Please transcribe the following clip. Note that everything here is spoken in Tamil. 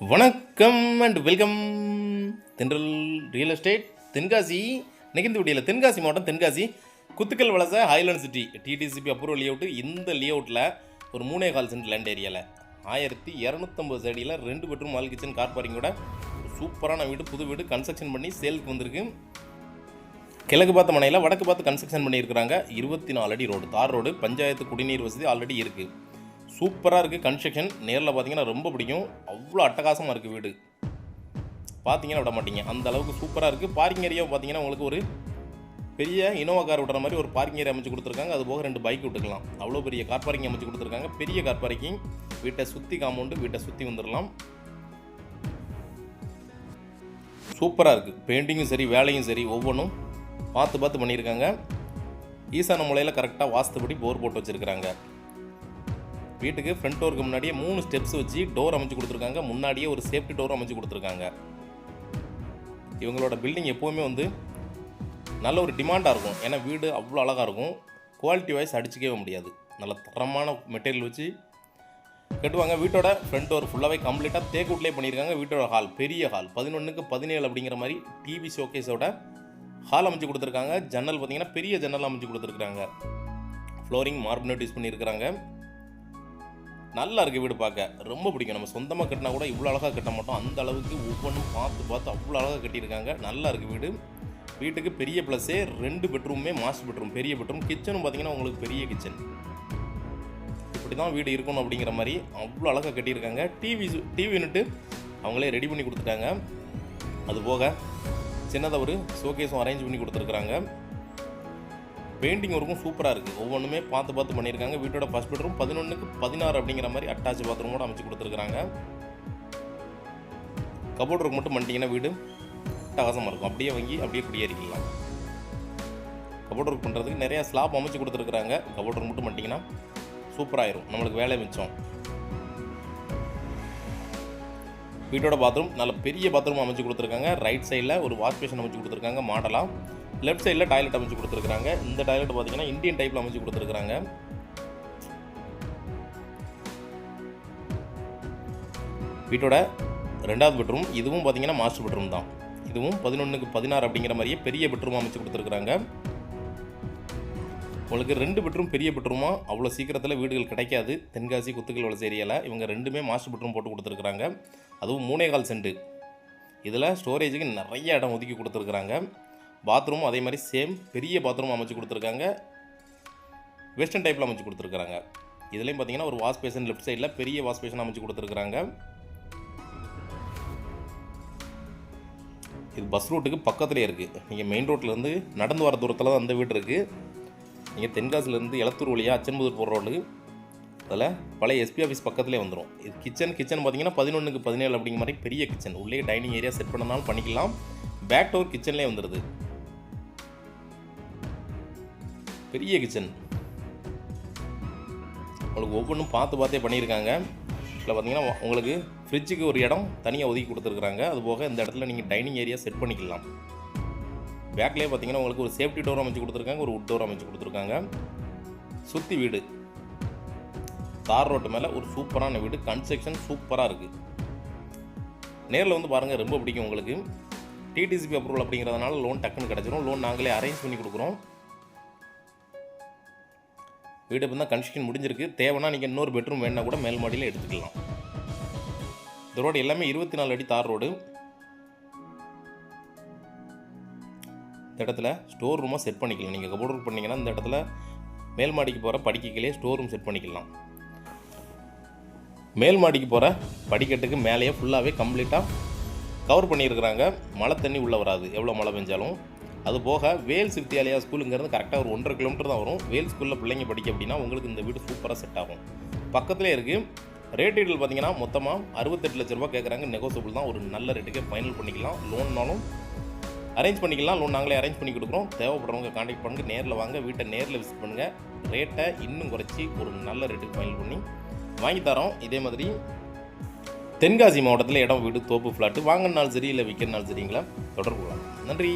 வணக்கம் and welcome Thendral real estate Tenkasi இன்னைக்கு விடியில் தென்காசி மாவட்டம் Tenkasi Kuthukkalvalasai highland city DTCP approval layout இந்த லேஅவுட்டில் ஒரு மூணே கால் சென்ட் லேண்ட் ஏரியாவில் ஆயிரத்தி இரநூத்தம்பது அடியில் ரெண்டு பெட்ரூம் மால் கிச்சன் கார் பார்க்கிங்கோட சூப்பரான வீடு புது வீடு கன்ஸ்ட்ரக்ஷன் பண்ணி சேலுக்கு வந்திருக்கு. கிழக்கு பார்த்த மனையில் வடக்கு பார்த்து கன்ஸ்ட்ரக்ஷன் பண்ணியிருக்கிறாங்க. இருபத்தி நாலு அடி ரோடு தார் ரோடு பஞ்சாயத்து குடிநீர் வசதி ஆல்ரெடி இருக்குது சூப்பராக இருக்குது கன்ஸ்ட்ரக்ஷன் நேரில் பார்த்தீங்கன்னா ரொம்ப பிடிக்கும். அவ்வளோ அட்டகாசமாக இருக்குது வீடு. பார்த்தீங்கன்னா விட மாட்டீங்க. அந்த அளவுக்கு சூப்பராக இருக்குது பார்க்கிங் ஏரியாவை பார்த்தீங்கன்னா உங்களுக்கு ஒரு பெரிய இனோவா கார் விடுற மாதிரி ஒரு பார்க்கிங் ஏரியா அமைச்சு கொடுத்துருக்காங்க. அது போக ரெண்டு பைக் விட்டுக்கலாம். அவ்வளோ பெரிய கார் பார்க்கிங் அமைச்சு கொடுத்துருக்காங்க. பெரிய கார் பார்க்கிங் வீட்டை சுற்றி காம்பவுண்டு வீட்டை சுற்றி வந்துடலாம். சூப்பராக இருக்குது பெயிண்டிங்கும் சரி வேலையும் சரி ஒவ்வொன்றும் பார்த்து பார்த்து பண்ணியிருக்காங்க. ஈசான முலையில் கரெக்டாக வாஸ்துபடி போர் போட்டு வச்சுருக்கிறாங்க. வீட்டுக்கு ஃப்ரண்ட் டோருக்கு முன்னாடியே மூணு ஸ்டெப்ஸ் வச்சு டோர் அமைச்சு கொடுத்துருக்காங்க. முன்னாடியே ஒரு சேஃப்டி டோர் அமைச்சு கொடுத்துருக்காங்க. இவங்களோட பில்டிங் எப்போவுமே வந்து நல்ல ஒரு டிமாண்டாக இருக்கும். ஏன்னா வீடு அவ்வளோ அழகாக இருக்கும். குவாலிட்டி வைஸ் அடிச்சுக்கவே முடியாது. நல்ல தரமான மெட்டீரியல் வச்சு கட்டுவாங்க. வீட்டோட ஃப்ரண்ட் டோர் ஃபுல்லாகவே கம்ப்ளீட்டாக தேக்குட்லேயே பண்ணியிருக்காங்க. வீட்டோட ஹால் பெரிய ஹால் பதினொன்றுக்கு பதினேழு அப்படிங்கிற மாதிரி டிவி ஷோகேஸோட ஹால் அமைச்சு கொடுத்துருக்காங்க. ஜன்னல் பார்த்தீங்கன்னா பெரிய ஜன்னல் அமைச்சு கொடுத்துருக்காங்க. ஃப்ளோரிங் மார்பினேட் யூஸ் பண்ணியிருக்கிறாங்க. நல்லா இருக்குது வீடு பார்க்க. ரொம்ப பிடிக்கும். நம்ம சொந்தமாக கட்டினா கூட இவ்வளோ அழகாக கட்ட மாட்டோம். அந்த அளவுக்கு ஒவ்வொன்றும் பார்த்து பார்த்து அவ்வளோ அழகாக கட்டியிருக்காங்க. நல்லா இருக்குது வீடு. வீட்டுக்கு பெரிய ப்ளஸ்ஸே ரெண்டு பெட்ரூமே மாஸ்டர் பெட்ரூம் பெரிய பெட்ரூம். கிச்சனும் பார்த்தீங்கன்னா உங்களுக்கு பெரிய கிச்சன். இப்படி தான் வீடு இருக்கணும் அப்படிங்கிற மாதிரி அவ்வளோ அழகாக கட்டியிருக்காங்க. டிவி டிவி யூனிட்டு அவங்களே ரெடி பண்ணி கொடுத்துட்டாங்க. அது போக சின்னதாக ஒரு ஷோகேஸும் அரேஞ்ச் பண்ணி கொடுத்துருக்குறாங்க. பெயிண்டிங் ஒர்க்கும் சூப்பராக இருக்குது ஒவ்வொன்றுமே பார்த்து பார்த்து பண்ணியிருக்காங்க. வீட்டோட ஃபஸ்ட் பெட்ரூம் பதினொன்றுக்கு பதினாறு அப்படிங்கிற மாதிரி அட்டாச் பாத்ரூமோட அமைச்சு கொடுத்துருக்குறாங்க. கபோர்ட் ஒர்க் மட்டும் பண்ணிட்டீங்கன்னா வீடு அட்டகாசமாக இருக்கும். அப்படியே வாங்கி அப்படியே குடியேறிக்கலாம். கபோர்ட் ஒர்க் பண்ணுறதுக்கு நிறையா ஸ்லாப் அமைச்சு கொடுத்துருக்குறாங்க. கபோர்ட் ஒர்க் மட்டும் பண்ணிட்டீங்கன்னா சூப்பராகிடும் நம்மளுக்கு வேலை மிச்சம். வீட்டோட பாத்ரூம் நல்ல பெரிய பாத்ரூம் அமைச்சு கொடுத்துருக்காங்க. ரைட் சைடில் ஒரு வாஷ் பேஷன் அமைச்சு கொடுத்துருக்காங்க மாடலாக லெஃப்ட் சைடில் டாய்லெட் அமைச்சு கொடுத்துருக்காங்க இந்த டாய்லெட் பார்த்தீங்கன்னா இந்தியன் டைப்பில் அமைச்சு கொடுத்துருக்காங்க வீட்டோட ரெண்டாவது பெட்ரூம் இதுவும் பார்த்தீங்கன்னா மாஸ்டர் பெட்ரூம் தான். இதுவும் பதினொன்றுக்கு பதினாறு அப்படிங்கிற மாதிரியே பெரிய பெட்ரூம் அமைச்சு கொடுத்துருக்குறாங்க. உங்களுக்கு ரெண்டு பெட்ரூம் பெரிய பெட்ரூமாக அவ்வளோ சீக்கிரத்தில் வீடுகள் கிடைக்காது. தென்காசி குத்துக்கல் வளர்ச்சி ஏரியாவில் இவங்க ரெண்டுமே மாஸ்டர் பெட்ரூம் போட்டு கொடுத்துருக்குறாங்க. அதுவும் மூணே கால் சென்ட். இதில் ஸ்டோரேஜுக்கு நிறைய இடம் ஒதுக்கி கொடுத்துருக்குறாங்க. பாத்ரூமும் அதே மாதிரி சேம் பெரிய பாத்ரூம் அமைச்சு கொடுத்துருக்காங்க. வெஸ்டர்ன் டைப்பில் அமைச்சு கொடுத்துருக்குறாங்க. இதுலேயும் பார்த்தீங்கன்னா ஒரு வாஷ் பேஷன் லெஃப்ட் சைடில் பெரிய வாஷ் பேஷன் அமைச்சு கொடுத்துருக்குறாங்க. இது பஸ் ரூட்டுக்கு பக்கத்துலேயே இருக்குது நீங்கள் மெயின் ரோட்லேருந்து நடந்து வர தூரத்தில் தான் அந்த வீடு இருக்குது நீங்கள் தென்காசிலேருந்து எலத்தூர் வழியாக அச்சன்புதூர் போகிற ரோடு அதில் பழைய எஸ்பி ஆஃபீஸ் பக்கத்துலேயே வந்துடும் இது கிச்சன் கிச்சன் பார்த்தீங்கன்னா பதினொன்றுக்கு பதினேழு அப்படிங்கிற மாதிரி பெரிய கிச்சன் உள்ளே டைனிங் ஏரியா செட் பண்ணனாலும் பண்ணிக்கலாம். பேக் டோர் கிச்சன்லேயே வந்துடுது பெரிய கிச்சன் உங்களுக்கு ஒவ்வொன்றும் பார்த்து பார்த்தே பண்ணியிருக்காங்க. இதில் பார்த்தீங்கன்னா உங்களுக்கு ஃப்ரிட்ஜுக்கு ஒரு இடம் தனியாக ஒதுக்கி கொடுத்துருக்குறாங்க. அதுபோக இந்த இடத்துல நீங்கள் டைனிங் ஏரியா செட் பண்ணிக்கலாம். பேக்லேயே பார்த்தீங்கன்னா உங்களுக்கு ஒரு சேஃப்டி டோர் அமைச்சு கொடுத்துருக்காங்க ஒரு உட் டோர் அமைச்சு கொடுத்துருக்காங்க. சுற்றி வீடு. தார் ரோட்டு மேலே ஒரு சூப்பரான வீடு கன்ஸ்ட்ரக்ஷன் சூப்பராக இருக்குது நேரில் வந்து பாருங்கள் ரொம்ப பிடிக்கும் உங்களுக்கு. டிடிசிபி அப்ரூவல் அப்படிங்கிறதுனால லோன் டக்குன்னு கிடச்சிரும். லோன் நாங்களே அரேஞ்ச் பண்ணி கொடுக்குறோம். வீடு இப்போ தான் கன்ஸ்ட்ரக்ஷன் முடிஞ்சிருக்கு. தேவைன்னா நீங்கள் இன்னொரு பெட்ரூம் வேணுன்னா கூட மேல் மாடியில் எடுத்துக்கலாம். இந்த ரோடு எல்லாமே இருபத்தி நாலு அடி தார் ரோடு இந்த இடத்துல ஸ்டோர் ரூமாக செட் பண்ணிக்கலாம். நீங்கள் கபோர்ட் ஒர்க் பண்ணிங்கன்னா இந்த இடத்துல மேல் மாடிக்கு போகிற படிக்கைகளே ஸ்டோர் ரூம் செட் பண்ணிக்கலாம். மேல் மாடிக்கு போகிற படிக்கட்டுக்கு மேலேயே ஃபுல்லாகவே கம்ப்ளீட்டாக கவர் பண்ணியிருக்கிறாங்க. மழை தண்ணி உள்ளே வராது. எவ்வளோ மழை பெஞ்சாலும். அது போக வேல்ஸ் வித்யாலயா ஸ்கூலுங்கிறது கரெக்டாக ஒரு ஒன்றரை கிலோமீட்டர் தான் வரும். வேல் ஸ்கூலில் பிள்ளைங்க படிக்க அப்படின்னா உங்களுக்கு இந்த வீடு சூப்பராக செட் ஆகும். பக்கத்துலேயே இருக்குது ரேட் டீட்டெயில் பார்த்தீங்கன்னா மொத்தமாக அறுபத்தெட்டு லட்ச ரூபா கேட்குறாங்க. நெகோசியபிள் தான். ஒரு நல்ல ரேட்டுக்கே ஃபைனல் பண்ணிக்கலாம். லோன்னாலும் அரேஞ்ச் பண்ணிக்கலாம். லோன் நாங்களே அரேஞ்ச் பண்ணி கொடுக்குறோம். தேவைப்படுறவங்க காண்டாக்ட் பண்ணுங்கள் நேரில் வாங்க. வீட்டை நேரில் விசிட் பண்ணுங்கள் ரேட்டை இன்னும் குறைச்சி ஒரு நல்ல ரேட்டுக்கு ஃபைனல் பண்ணி வாங்கி தரோம். இதே மாதிரி தென்காசி மாவட்டத்தில் இடம் வீடு தோப்பு ஃப்ளாட்டு வாங்கினாலும் சரி இல்லை விற்கிறனாலும் சரிங்களா? தொடர்பு கொள்ளலாம். நன்றி.